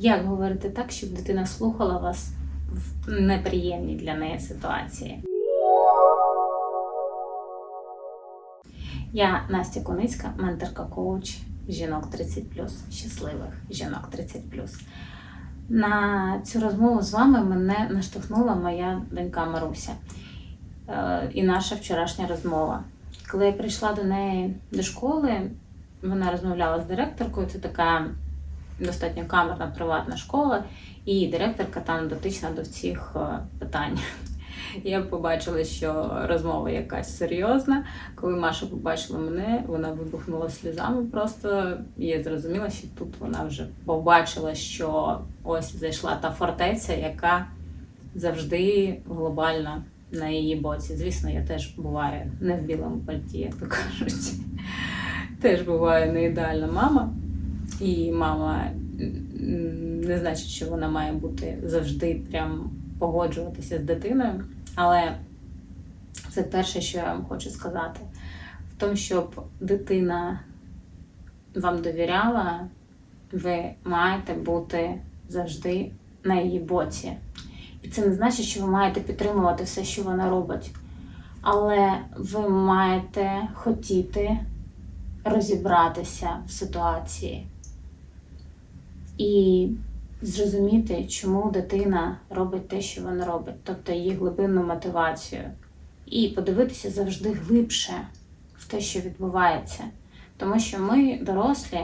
Як говорити так, щоб дитина слухала вас в неприємній для неї ситуації? Я Настя Куницька, менторка коуч жінок 30 щасливих жінок 30 На цю розмову з вами мене наштовхнула моя донька Маруся е, і наша вчорашня розмова. Коли я прийшла до неї до школи, вона розмовляла з директоркою. Це така достатньо камерна приватна школа, і директорка там дотична до всіх е, питань. Я побачила, що розмова якась серйозна. Коли Маша побачила мене, вона вибухнула сльозами. Просто і я зрозуміла, що тут вона вже побачила, що ось зайшла та фортеця, яка завжди глобальна на її боці. Звісно, я теж буваю не в білому пальті, як то кажуть. Теж буваю не ідеальна мама. І мама не значить, що вона має бути завжди прям погоджуватися з дитиною. Але це перше, що я вам хочу сказати, в тому, щоб дитина вам довіряла, ви маєте бути завжди на її боці. І це не значить, що ви маєте підтримувати все, що вона робить. Але ви маєте хотіти розібратися в ситуації і зрозуміти, чому дитина робить те, що вона робить, тобто її глибинну мотивацію. І подивитися завжди глибше в те, що відбувається. Тому що ми, дорослі,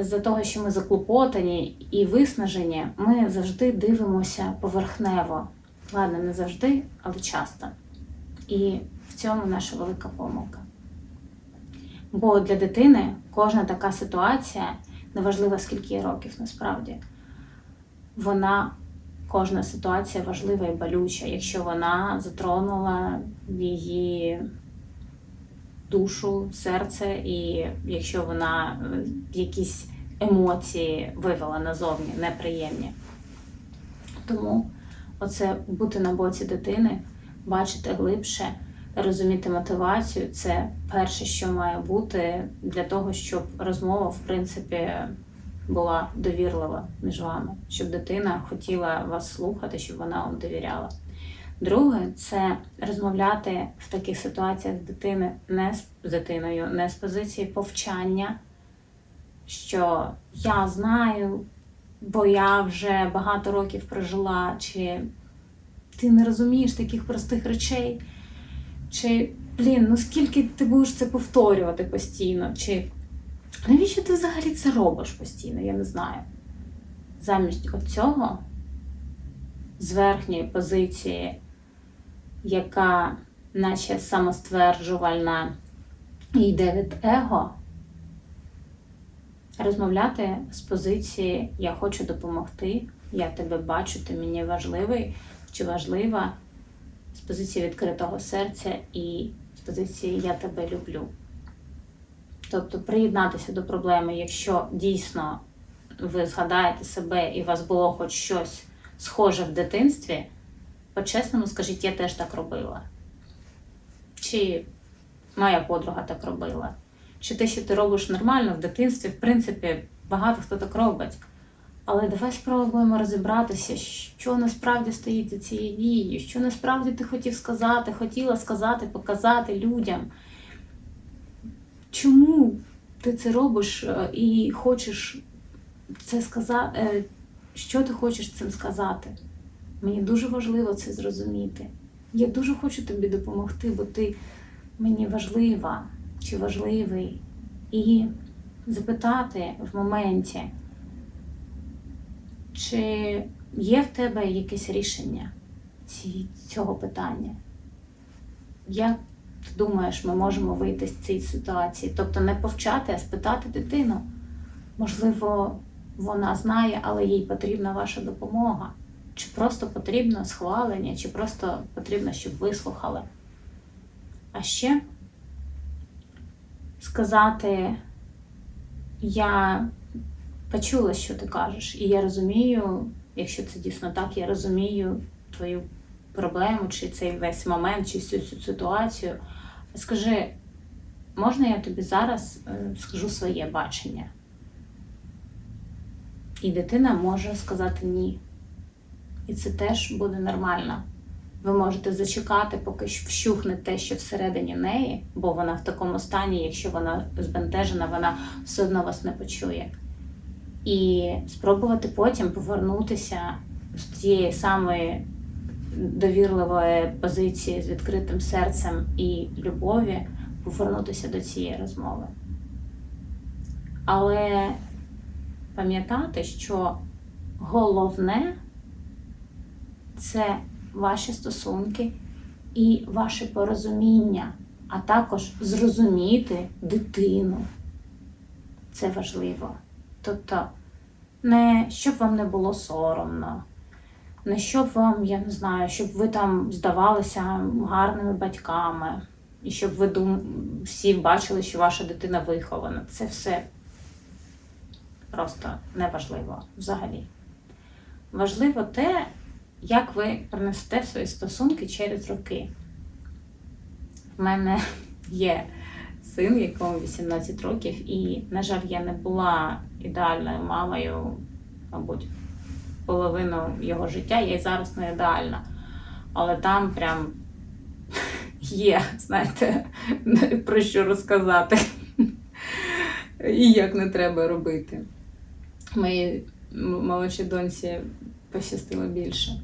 з-за того, що ми заклопотані і виснажені, ми завжди дивимося поверхнево. Ладно, не завжди, але часто. І в цьому наша велика помилка. Бо для дитини кожна така ситуація, неважливо скільки їй років насправді, вона, кожна ситуація важлива і болюча, якщо вона затронула її душу, серце, і якщо вона е, якісь емоції вивела назовні, неприємні. Тому оце бути на боці дитини, бачити глибше, розуміти мотивацію це перше, що має бути для того, щоб розмова, в принципі, була довірлива між вами, щоб дитина хотіла вас слухати, щоб вона вам довіряла. Друге, це розмовляти в таких ситуаціях з дитини не з дитиною, не з позиції повчання, що я знаю, бо я вже багато років прожила, чи ти не розумієш таких простих речей, чи, блін, ну скільки ти будеш це повторювати постійно, чи навіщо ти взагалі це робиш постійно? Я не знаю. Замість оцього, з верхньої позиції, яка наче самостверджувальна і йде від его, розмовляти з позиції Я хочу допомогти, я тебе бачу, ти мені важливий чи важлива, з позиції відкритого серця і з позиції Я тебе люблю. Тобто приєднатися до проблеми, якщо дійсно ви згадаєте себе і у вас було хоч щось схоже в дитинстві, по-чесному скажіть, я теж так робила. Чи моя подруга так робила. Чи те, що ти робиш нормально в дитинстві, в принципі, багато хто так робить. Але давай спробуємо розібратися, що насправді стоїть за цією дією, що насправді ти хотів сказати, хотіла сказати, показати людям. Чому ти це робиш е, і хочеш це сказати? е, Що ти хочеш цим сказати? Мені дуже важливо це зрозуміти. Я дуже хочу тобі допомогти, бо ти мені важлива чи важливий. І запитати в моменті, чи є в тебе якесь рішення цього питання? Як ти думаєш, ми можемо вийти з цієї ситуації? Тобто не повчати, а спитати дитину. Можливо, вона знає, але їй потрібна ваша допомога. Чи просто потрібно схвалення, чи просто потрібно, щоб вислухали. А ще сказати, я почула, що ти кажеш, і я розумію, якщо це дійсно так, я розумію твою проблему, чи цей весь момент, чи цю, цю ситуацію. Скажи, можна я тобі зараз е, скажу своє бачення? І дитина може сказати ні. І це теж буде нормально. Ви можете зачекати, поки вщухне те, що всередині неї, бо вона в такому стані, якщо вона збентежена, вона все одно вас не почує. І спробувати потім повернутися з тієї самої довірливої позиції з відкритим серцем і любові, повернутися до цієї розмови. Але пам'ятати, що головне це ваші стосунки і ваше порозуміння, а також зрозуміти дитину. Це важливо. Тобто, не щоб вам не було соромно, не щоб вам, я не знаю, щоб ви там здавалися гарними батьками, і щоб ви дум... всі бачили, що ваша дитина вихована. Це все просто неважливо взагалі. Важливо те, як ви принесете свої стосунки через роки. В мене є син, якому 18 років, і, на жаль, я не була ідеальною мамою, мабуть, половину його життя, я й зараз не ідеальна. Але там прям є, знаєте, про що розказати. І як не треба робити. Моїй молодшій доньці пощастило більше.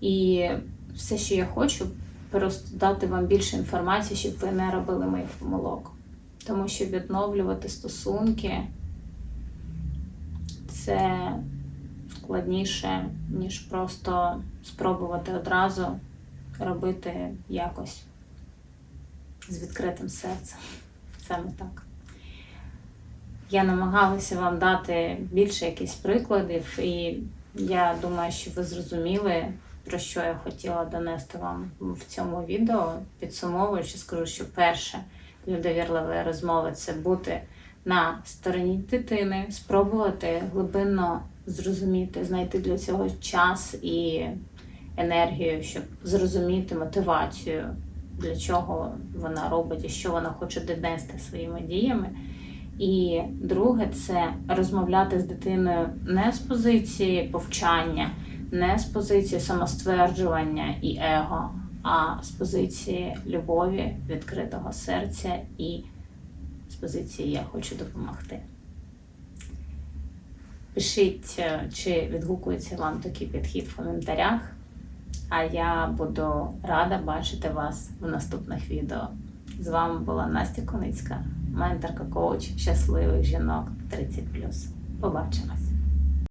І все, що я хочу, просто дати вам більше інформації, щоб ви не робили моїх помилок. Тому що відновлювати стосунки це складніше, ніж просто спробувати одразу робити якось з відкритим серцем. Саме так. Я намагалася вам дати більше якихось прикладів, і я думаю, що ви зрозуміли, про що я хотіла донести вам в цьому відео. Підсумовуючи, скажу, що перше для довірливої розмови це бути на стороні дитини, спробувати глибинно зрозуміти, знайти для цього час і енергію, щоб зрозуміти мотивацію, для чого вона робить і що вона хоче донести своїми діями. І друге це розмовляти з дитиною не з позиції повчання, не з позиції самостверджування і его, а з позиції любові, відкритого серця і з позиції Я хочу допомогти. Пишіть, е, чи відгукується вам такий підхід в коментарях, а я буду рада бачити вас в наступних відео. З вами була Настя Коницька, менторка коуч щасливих жінок 30. Побачимось!